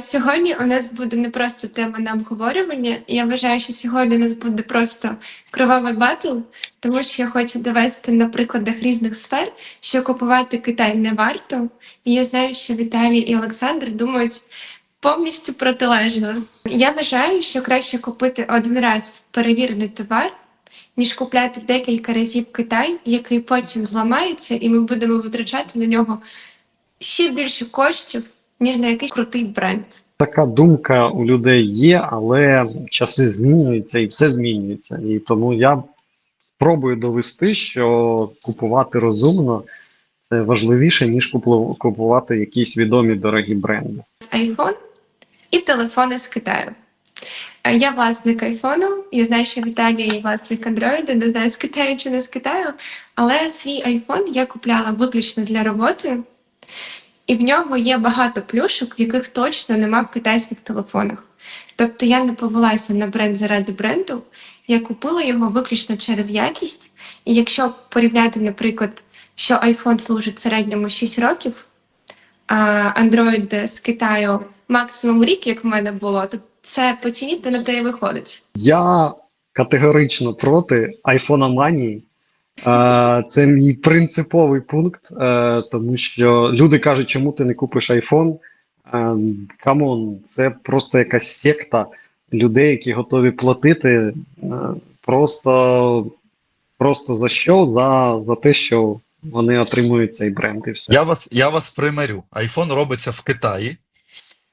Сьогодні у нас буде не просто тема на обговорювання. Я вважаю, що сьогодні у нас буде просто кровавий батл, тому що я хочу довести на прикладах різних сфер, що купувати Китай не варто. І я знаю, що Віталій і Олександр думають повністю протилежно. Я вважаю, що краще купити один раз перевірений товар, ніж купляти декілька разів Китай, який потім зламається, і ми будемо витрачати на нього ще більше коштів, ніж на якийсь крутий бренд. Така думка у людей є, але часи змінюються і все змінюється. І тому я спробую довести, що купувати розумно це важливіше, ніж купувати якісь відомі дорогі бренди. iPhone і телефони з Китаю. Я власник айфону, я знаю, що Віталій власник Android, не знаю з Китаю чи не з Китаю, але свій iPhone я купляла виключно для роботи, і в нього є багато плюшок, яких точно нема в китайських телефонах. Тобто я не повелася на бренд заради бренду, я купила його виключно через якість. І якщо порівняти, наприклад, що iPhone служить в середньому 6 років, а Android з Китаю максимум рік, як в мене було, то це по ціні те на те виходить. Я категорично проти айфономанії. Е, Це мій принциповий пункт, е, тому що люди кажуть, чому ти не купиш. Е, Камон, це просто якась секта людей, які готові платити е, просто, просто за що? За, за те, що вони отримують цей бренд і все. Я вас, я вас примирю. Айфон робиться в Китаї.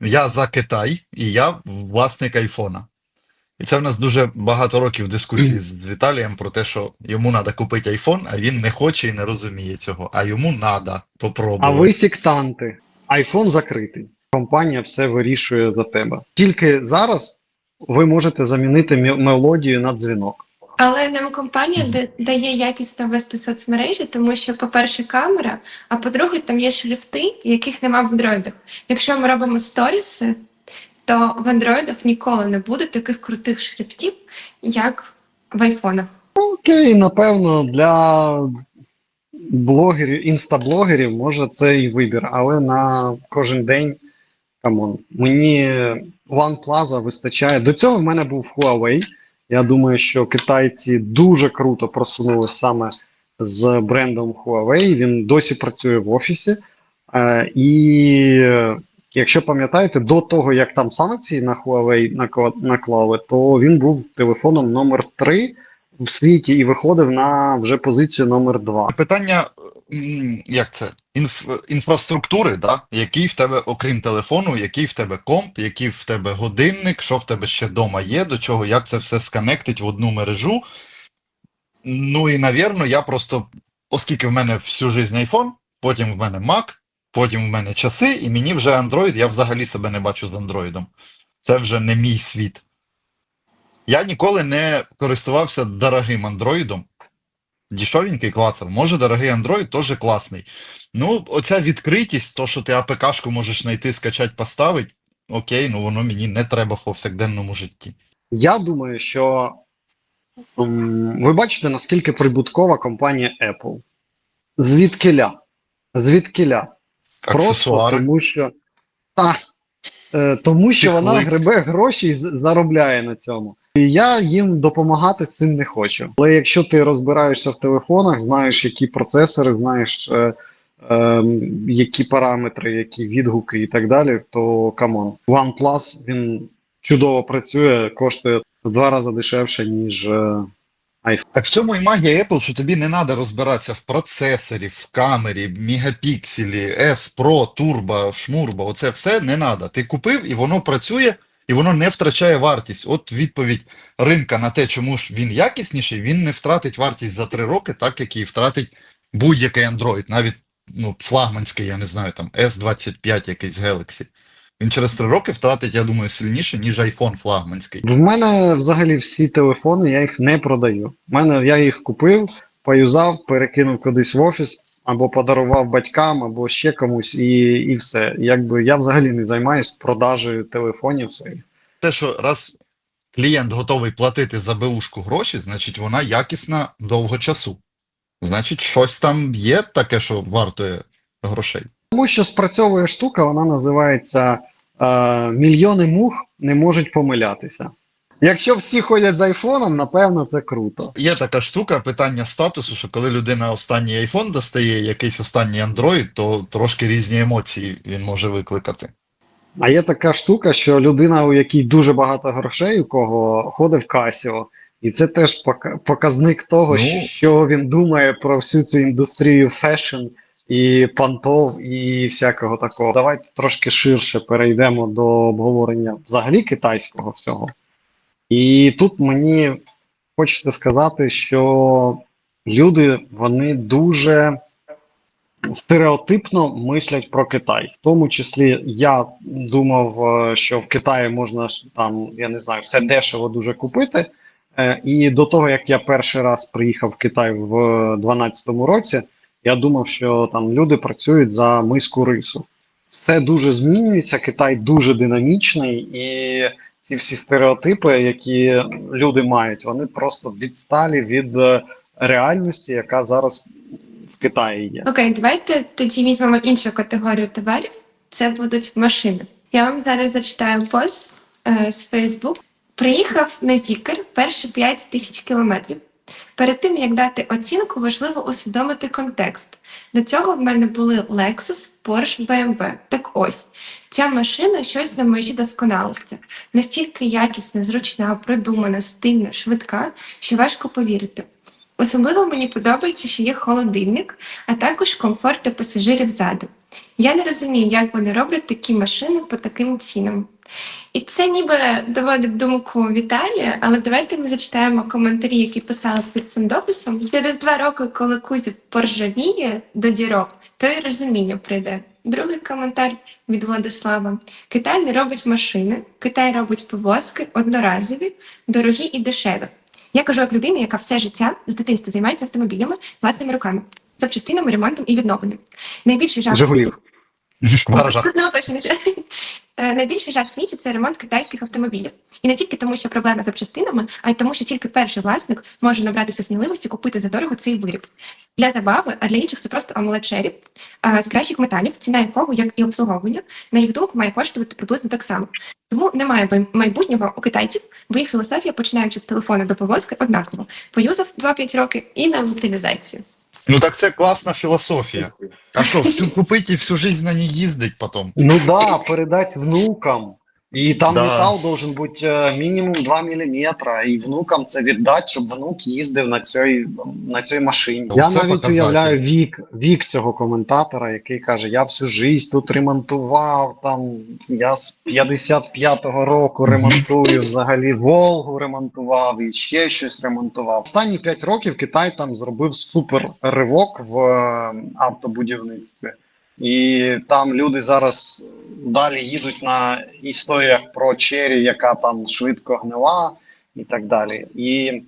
Я за Китай, і я власник айфона. І це в нас дуже багато років дискусії з Віталієм про те, що йому треба купити айфон, а він не хоче і не розуміє цього. А йому треба попробувати. А ви сектанти. Айфон закритий. Компанія все вирішує за тебе. Тільки зараз ви можете замінити мел- мелодію на дзвінок. Але нам компанія да- дає якісно вести соцмережі, тому що, по-перше, камера, а по-друге, там є шрифти, яких нема в андроїдах. Якщо ми робимо сторіси, то в андроїдах ніколи не буде таких крутих шрифтів, як в айфонах. Окей, напевно, для блогерів, інстаблогерів може це і вибір, але на кожен день камон. Мені OnePlus вистачає. До цього в мене був Huawei. Я думаю, що китайці дуже круто просунули саме з брендом Huawei. Він досі працює в офісі. Е, і якщо пам'ятаєте, до того як там санкції на Huawei наклали, то він був телефоном номер 3 в світі і виходив на вже позицію номер 2. Питання, як це? Інф, інфраструктури, да? який в тебе, окрім телефону, який в тебе комп, який в тебе годинник, що в тебе ще вдома є, до чого, як це все сконектить в одну мережу. Ну і, навірно, я просто, оскільки в мене всю жизнь iPhone, потім в мене Mac, потім в мене часи, і мені вже Android, я взагалі себе не бачу з Android. Це вже не мій світ. Я ніколи не користувався дорогим андроїдом. Дішовенький клацав. Може, дорогий Android теж класний. Ну, оця відкритість, то, що ти АПКшку можеш знайти, скачати, поставити, окей, ну воно мені не треба в повсякденному житті. Я думаю, що ви бачите, наскільки прибуткова компанія Apple. Звідкиля? Звідкиля? Просто тому що, та, е, тому що Чехли. вона гребе гроші і заробляє на цьому. І я їм допомагати з цим не хочу. Але якщо ти розбираєшся в телефонах, знаєш, які процесори, знаєш, е, е, які параметри, які відгуки і так далі, то камон. OnePlus він чудово працює, коштує в два рази дешевше, ніж е, Так в цьому і магія Apple, що тобі не треба розбиратися в процесорі, в камері, мегапікселі, S, Pro, Turbo, Шмурба. Оце все не треба. Ти купив і воно працює, і воно не втрачає вартість. От відповідь ринка на те, чому ж він якісніший, він не втратить вартість за три роки, так як і втратить будь-який Android, навіть ну, флагманський, я не знаю, там S25 якийсь Galaxy. Він через три роки втратить, я думаю, сильніше, ніж iPhone флагманський. В мене взагалі всі телефони, я їх не продаю. В мене я їх купив, поюзав, перекинув кудись в офіс, або подарував батькам, або ще комусь, і, і все. Якби я взагалі не займаюся продажею телефонів те, що раз клієнт готовий платити за БУшку гроші, значить вона якісна довго часу. Значить, щось там є таке, що вартує грошей. Тому що спрацьовує штука, вона називається е, мільйони мух не можуть помилятися. Якщо всі ходять з айфоном, напевно, це круто. Є така штука, питання статусу, що коли людина останній iPhone достає, якийсь останній Android, то трошки різні емоції він може викликати. А є така штука, що людина, у якій дуже багато грошей, у кого ходить в Casio, і це теж пока- показник того, Ну. що він думає про всю цю індустрію фешн і пантов, і всякого такого. Давайте трошки ширше перейдемо до обговорення взагалі китайського всього. І тут мені хочеться сказати, що люди вони дуже стереотипно мислять про Китай. В тому числі я думав, е, що в Китаї можна там, я не знаю, все дешево дуже купити. Е, І до того як я перший раз приїхав в Китай в 2012 році, я думав, що там люди працюють за миску рису. Все дуже змінюється, Китай дуже динамічний, і ці всі стереотипи, які люди мають, вони просто відсталі від е, реальності, яка зараз в Китаї є. Окей, давайте тоді візьмемо іншу категорію товарів. Це будуть машини. Я вам зараз зачитаю пост е, з Facebook. Приїхав на Зікер перші 5 тисяч кілометрів. Перед тим як дати оцінку, важливо усвідомити контекст. До цього в мене були Lexus, Porsche, BMW. Так ось ця машина щось на межі досконалості. Настільки якісна, зручна, продумана, стильна, швидка, що важко повірити. Особливо мені подобається, що є холодильник, а також комфорт для пасажирів ззаду. Я не розумію, як вони роблять такі машини по таким цінам. І це ніби доводить думку Віталія, але давайте ми зачитаємо коментарі, які писали під цим дописом. Через два роки, коли Кузя поржавіє до дірок, то і розуміння прийде. Другий коментар від Владислава: Китай не робить машини, Китай робить повозки одноразові, дорогі і дешеві. Я кажу як людина, яка все життя з дитинства займається автомобілями власними руками, запчастинами, ремонтом і відновленням. Найбільший жах гаражах. Ну, точніше. Е, Найбільший жах в світі це ремонт китайських автомобілів. І не тільки тому, що проблема з запчастинами, а й тому, що тільки перший власник може набратися сміливості купити за дорого цей виріб. Для забави, а для інших це просто амулет шерів з кращих металів, ціна якого, як і обслуговування, на їх думку, має коштувати приблизно так само. Тому немає майбутнього у китайців, бо їх філософія, починаючи з телефону до повозки, однакова. Поюзав 2-5 років і на утилізацію. Ну так це класна філософія. А що, всю купить і всю жизнь на ній їздить потім? Ну да, передать внукам. І там Да. метал должен бути е, мінімум 2 мм, і внукам це віддати, щоб внук їздив на цій, на цій машині. Я це навіть показатель. уявляю вік, вік цього коментатора, який каже: Я всю життя тут ремонтував, там я з 55-го року ремонтую взагалі Волгу ремонтував і ще щось ремонтував. Останні 5 років Китай там зробив супер ривок в е, автобудівництві. І там люди зараз далі їдуть на історіях про Чері, яка там швидко гнила, і так далі. І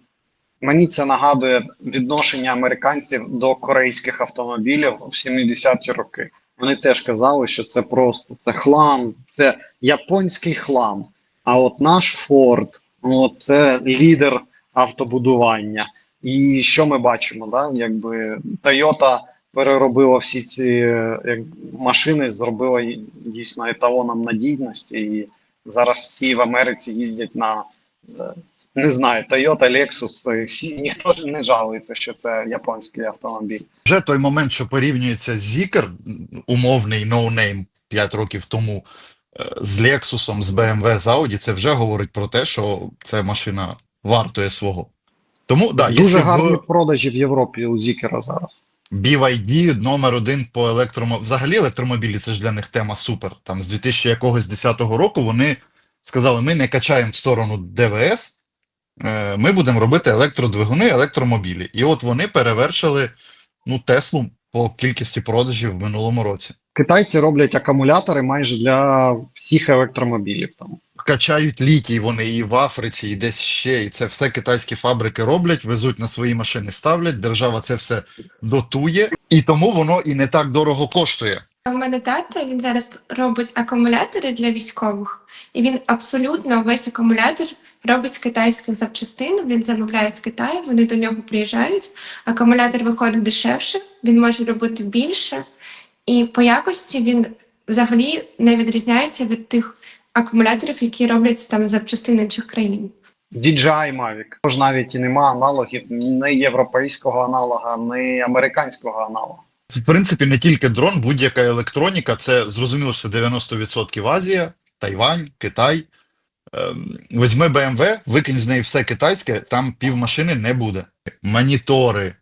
мені це нагадує відношення американців до корейських автомобілів в 70-ті роки. Вони теж казали, що це просто це хлам, це японський хлам. А от наш Ford, ну, це лідер автобудування. І що ми бачимо? Да? Якби Toyota переробила всі ці як, машини, зробила дійсно еталоном надійності. І зараз всі в Америці їздять на е, не знаю, Toyota, Lexus, всі ніхто ж не жалується, що це японський автомобіль. Вже той момент, що порівнюється Зікер, умовний ноунейм 5 років тому, е, з Lexus, з BMW, з Audi, це вже говорить про те, що ця машина вартує свого. Тому, да, Дуже якщо гарні продажі в Європі у Зікера зараз. BYD номер один по електромобілі. Взагалі електромобілі це ж для них тема супер. Там з 2000 якогось 10-го року вони сказали, ми не качаємо в сторону ДВС, е, ми будемо робити електродвигуни, електромобілі. І от вони перевершили ну, Теслу по кількості продажів в минулому році. Китайці роблять акумулятори майже для всіх електромобілів. Там Качають літій вони і в Африці, і десь ще, і це все китайські фабрики роблять, везуть на свої машини, ставлять, держава це все дотує, і тому воно і не так дорого коштує. У мене тато він зараз робить акумулятори для військових, і він абсолютно весь акумулятор робить з китайських запчастин. Він замовляє з Китаю, вони до нього приїжджають. Акумулятор виходить дешевше, він може робити більше, і по якості він взагалі не відрізняється від тих акумуляторів, які робляться там запчастин інших країн. DJI Mavic. Тож навіть і нема аналогів ні європейського аналога, ні американського аналога. В принципі, не тільки дрон, будь-яка електроніка, це зрозуміло, що це 90% Азія, Тайвань, Китай. Ем, Візьми BMW, викинь з неї все китайське, там півмашини не буде. Монітори,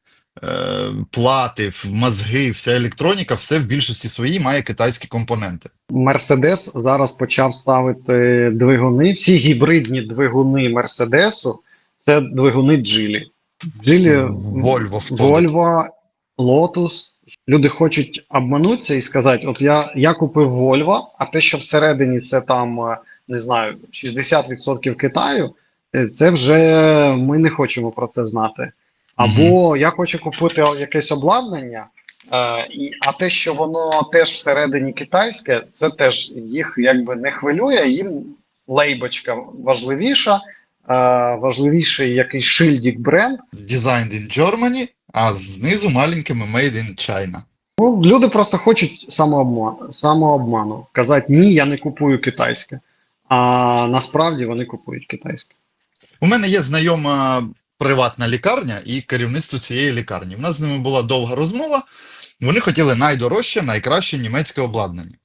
плати, мозги, вся електроніка, все в більшості своїй має китайські компоненти. Мерседес зараз почав ставити двигуни. Всі гібридні двигуни Мерседесу це двигуни Джилі. Джилі входить. Volvo, Lotus. Люди хочуть обманутися і сказати: от я, я купив Volvo, а те, що всередині це там е, не знаю, 60% Китаю, е, це вже ми не хочемо про це знати. Або я хочу купити якесь обладнання, е, і, а те, що воно теж всередині китайське, це теж їх якби не хвилює, їм лейбочка важливіша, е, важливіший якийсь шильдік бренд. Designed in Germany, а знизу маленькими Made in China. Ну, люди просто хочуть самообману, самообману. Казати, ні, я не купую китайське. А насправді вони купують китайське. У мене є знайома приватна лікарня і керівництво цієї лікарні. У нас з ними була довга розмова. Вони хотіли найдорожче, найкраще німецьке обладнання.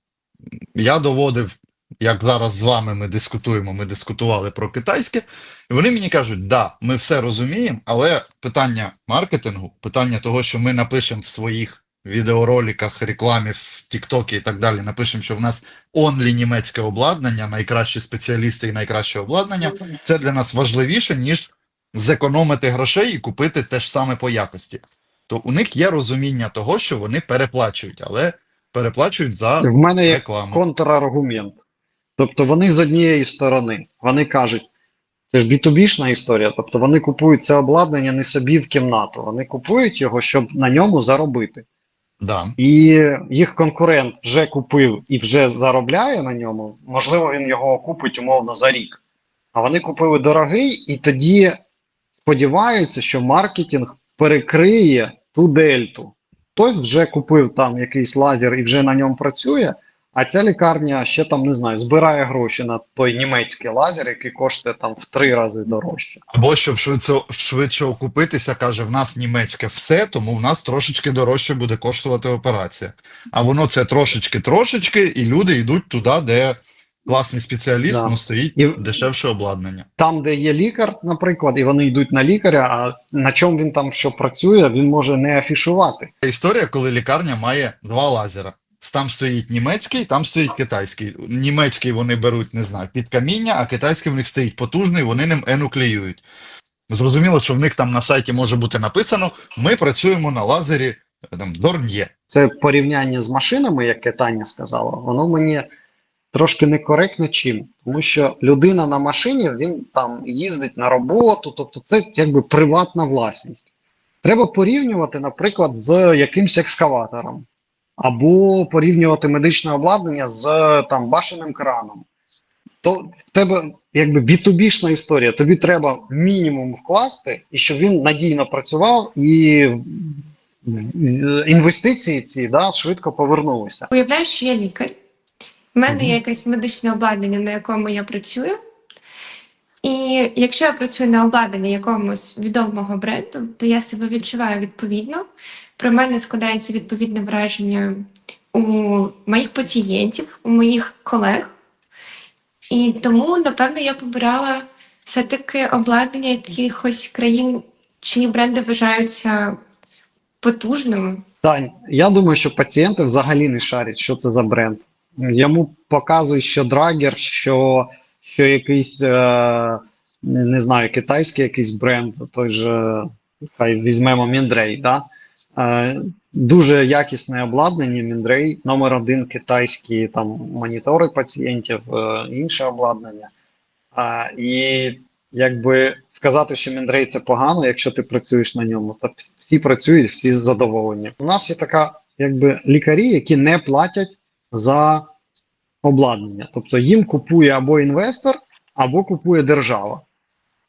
Я доводив, як зараз з вами ми дискутуємо, ми дискутували про китайське, і вони мені кажуть, да, ми все розуміємо, але питання маркетингу, питання того, що ми напишемо в своїх відеороликах, рекламі, в Тіктокі і так далі, напишемо, що в нас онлі німецьке обладнання, найкращі спеціалісти і найкраще обладнання, це для нас важливіше, ніж зекономити грошей і купити те ж саме по якості. То у них є розуміння того, що вони переплачують, але переплачують за В мене є рекламу. контраргумент. Тобто вони з однієї сторони вони кажуть, це ж бітубішна історія. Тобто вони купують це обладнання не собі в кімнату, вони купують його, щоб на ньому заробити. Да. І їх конкурент вже купив і вже заробляє на ньому. Можливо, він його купить умовно за рік. А вони купили дорогий, і тоді сподіваються, що маркетинг перекриє ту дельту. Хтось вже купив там якийсь лазер і вже на ньому працює, а ця лікарня ще там не знаю, збирає гроші на той німецький лазер, який коштує там в три рази дорожче. Або щоб швидше, швидше окупитися, каже, в нас німецьке все, тому в нас трошечки дорожче буде коштувати операція. А воно це трошечки-трошечки, і люди йдуть туди, де класний спеціаліст, Да. ну стоїть І- дешевше обладнання. Там, де є лікар, наприклад, і вони йдуть на лікаря, а на чому він там що працює, він може не афішувати. Історія, коли лікарня має два лазера. Там стоїть німецький, там стоїть китайський. Німецький вони беруть, не знаю, під каміння, а китайський в них стоїть потужний, вони ним енуклеюють. Зрозуміло, що в них там на сайті може бути написано: ми працюємо на лазері там, Dornier. Це порівняння з машинами, яке Таня сказала, воно мені трошки некоректно чим. Тому що людина на машині він там їздить на роботу, тобто це якби приватна власність. Треба порівнювати, наприклад, з якимсь екскаватором, або порівнювати медичне обладнання з там башеним краном. То в тебе якби бітубішна історія. Тобі треба мінімум вкласти, і щоб він надійно працював і інвестиції ці да, швидко повернулися. Уявляю, що я лікар. У мене є якесь медичне обладнання, на якому я працюю. І якщо я працюю на обладнанні якомусь відомого бренду, то я себе відчуваю відповідно. Про мене складається відповідне враження у моїх пацієнтів, у моїх колег. І тому, напевно, я побирала все-таки обладнання якихось країн, чиї бренди вважаються потужними. Тань, я думаю, що пацієнти взагалі не шарять, що це за бренд. Йому показують, що драгер, що, що якийсь, е, не знаю, китайський якийсь бренд, той же, хай візьмемо Міндрей. Да? Е, дуже якісне обладнання Міндрей, номер один китайські там монітори пацієнтів, е, інше обладнання. І якби сказати, що Міндрей це погано, якщо ти працюєш на ньому, то всі працюють, всі задоволені. У нас є така, якби лікарі, які не платять за обладнання. Тобто їм купує або інвестор, або купує держава.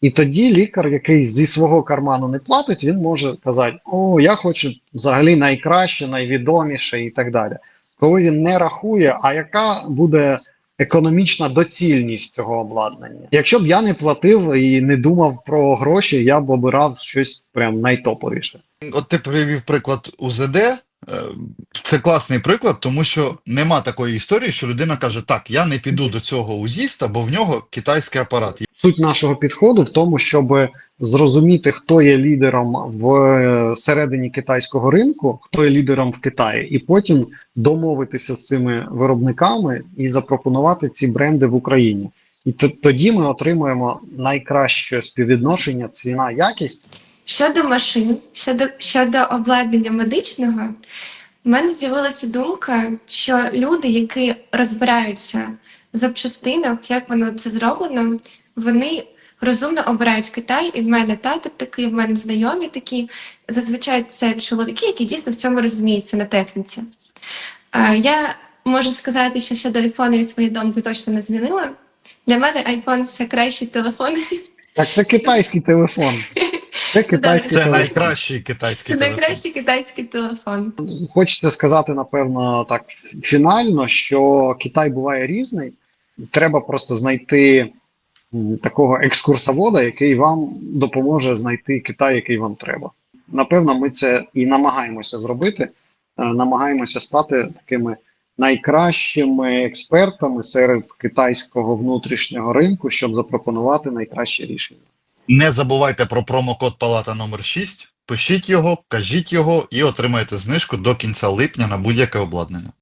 І тоді лікар, який зі свого карману не платить, він може казати: О, я хочу взагалі найкраще, найвідоміше і так далі. Коли він не рахує, а яка буде економічна доцільність цього обладнання. Якщо б я не платив і не думав про гроші, я б обирав щось прям найтоповіше. От ти привів приклад УЗД. Е, Це класний приклад, тому що нема такої історії, що людина каже: так, я не піду до цього узіста, бо в нього китайський апарат. Суть нашого підходу в тому, щоб зрозуміти, хто є лідером в е, середині китайського ринку, хто є лідером в Китаї, і потім домовитися з цими виробниками і запропонувати ці бренди в Україні. І тоді ми отримуємо найкраще співвідношення ціна якість. Щодо машин, щодо, щодо обладнання медичного, в мене з'явилася думка, що люди, які розбираються в запчастинах, як воно це зроблено, вони розумно обирають Китай, і в мене тато такий, в мене знайомі такі. Зазвичай це чоловіки, які дійсно в цьому розуміються на техніці. Е, Я можу сказати, що щодо айфонів свої думки точно не змінила. Для мене айфон це кращий телефон. Так, це китайський телефон. Це китайський Це телефон. найкращий китайський Це телефон. найкращий китайський телефон. Хочеться сказати, напевно, так фінально, що Китай буває різний. Треба просто знайти такого екскурсовода, який вам допоможе знайти Китай, який вам треба. Напевно, ми це і намагаємося зробити. Е, Намагаємося стати такими найкращими експертами серед китайського внутрішнього ринку, щоб запропонувати найкраще рішення. Не забувайте про промокод Палата номер 6 Пишіть його, кажіть його і отримаєте знижку до кінця липня на будь-яке обладнання.